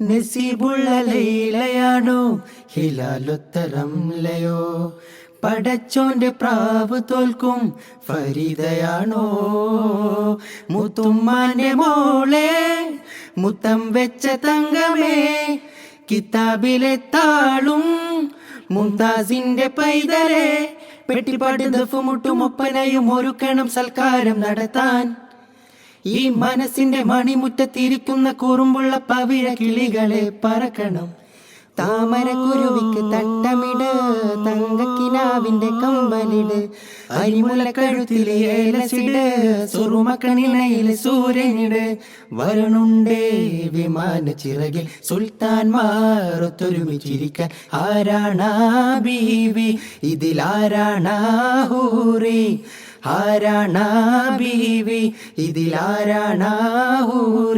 നസീബുള്ള ഹിലാലുത്തരം ലയോ? പടച്ചോന്റെ പ്രാവ് തോൽക്കും ഫരീദയാണോ? മുത്തുമ്മാന്റെ മോളെ മുത്തം വെച്ച തങ്കമേ കിതാബിലെ താളും മുംതാസിന്റെ പൈതലെ പെട്ടിപ്പാട്ട് ദഫുമുട്ടും ഒപ്പനയും ഒരുക്കണം സൽക്കാരം നടത്താൻ. ഈ മനസ്സിന്റെ മണിമുറ്റത്തിരിക്കുന്ന കുറുമ്പുള്ള പവിഴ കിളികളെ പറക്കണം. താമര കുരുവിക്ക് തട്ടമിട് തങ്കക്കിനാവിന്റെ കമ്പലിട് അരിമുല കഴുത്തിലെ ഏലസിട് സുറുമക്കണിണയിലെ സൂര്യനിട്. വരണുണ്ടേ വിമാന ചിറകിൽ സുൽത്താൻമാർ ഒത്തൊരുമിച്ചിരിക്കാൻ ആരാണാ ബീവി? ഇതിലാരാണാ ഹൂറി? ആരാണാ ബീവി? ഇതിലാരാണാ ഹൂറി